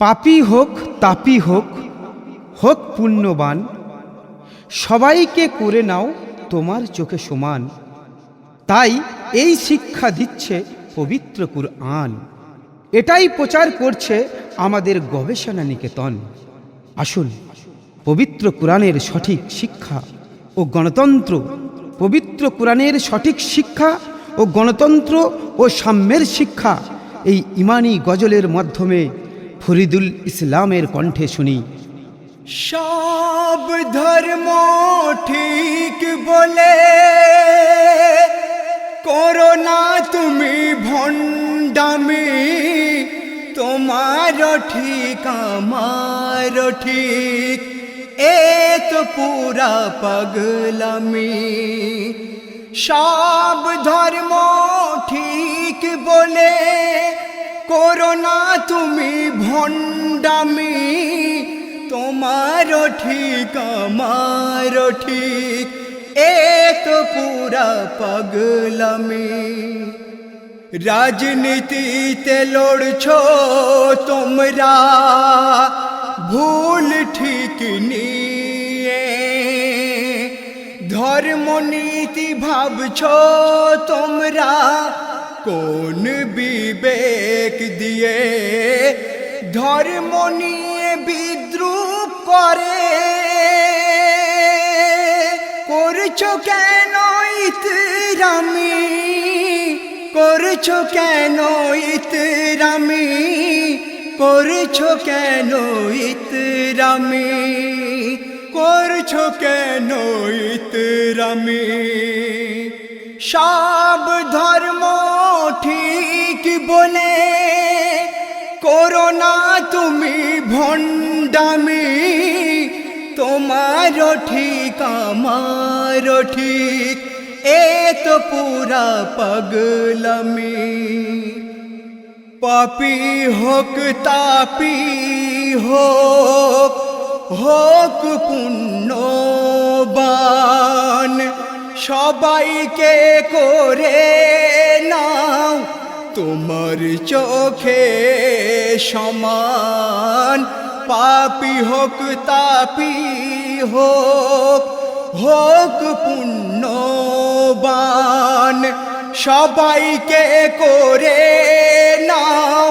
পাপী হোক, তাপি হোক হোক পুণ্যবান, সবাইকে করে নাও তোমার চোখে সমান। তাই এই শিক্ষা দিচ্ছে পবিত্র কুরআন। এটাই প্রচার করছে আমাদের গবেষণা নিকেতন। আসুন, পবিত্র কোরআনের সঠিক শিক্ষা ও গণতন্ত্র, পবিত্র কোরআনের সঠিক শিক্ষা ও গণতন্ত্র ও সাম্যের শিক্ষা এই ইমানি গজলের মাধ্যমে ফরিদুল ইসলামের কণ্ঠে শুনি। সব ধর্ম ঠিক বলে, করো না তুমি ভণ্ডামি তোমার ঠিক আমার ঠিক, এ তো পুরা পাগলামি। সব ধর্ম ঠিক বলে করো না তুমি ভণ্ডামি, তোমার ঠিক, আমার ঠিক। এ তো পুরা পাগলামি। রাজনীতিতে লড়ছো তোমরা, ভুল ঠিক নিয়ে। ধর্মনীতি ভাবছ তোমরা কোন বিবেক দিয়ে ধর্ম নিয়ে বিদ্রুপ করে? করছ কেন ইতরামি? করছ কেন ইতরামি? করছ কেন ইতরামি? করছ কেন ইতরামি? সব ধর্ম ঠিক বলে, করো না তুমি ভণ্ডামি তোমার ঠিক আমার ঠিক, এ তো পুরা পাগলামি। পাপি হোক, তাপি হোক হোক পুণ্যবান, সবাইকে করে তোমার চোখে সমান, পাপি হোক, তাপি হোক হোক পুণ্যবান। সবাইকে করে নাও,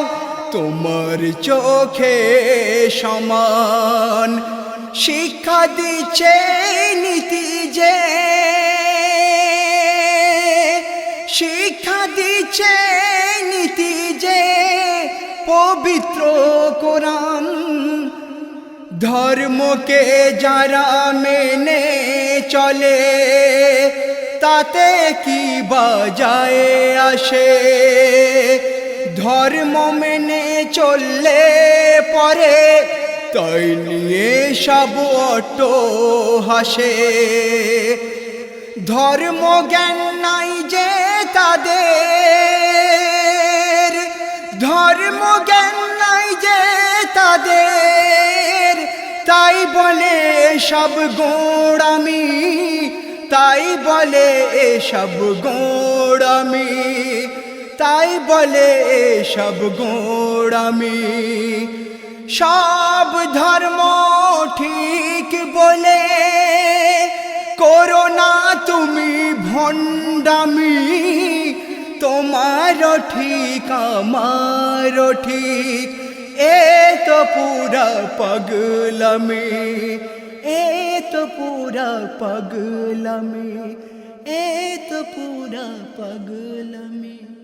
তোমার চোখে সমান। শিক্ষা দিচ্ছে নীতি যে, শিক্ষা দিচ্ছে পবিত্র কোরআন। ধর্মকে যারা মেনে চলে, তাতে কি বাজায় আসে? ধর্ম মেনে চললে পরে তাই নিয়ে সব অটো হাসে। ধর্ম জ্ঞান নাই যে তাদের ধর্ম জ্ঞান নাই যে তাদের। তাই বলে সব গোড়ামি তাই বলে সব গোড়ামি তাই বলে সব গোড়ামি সব ধর্ম ঠিক বলে করোনা তুমি ভণ্ডামি। ঠিক আমার ঠিক। এ তো পুরা পাগলামি, এ তো পুরা পাগলামি, এ তো পুরা পাগলামি।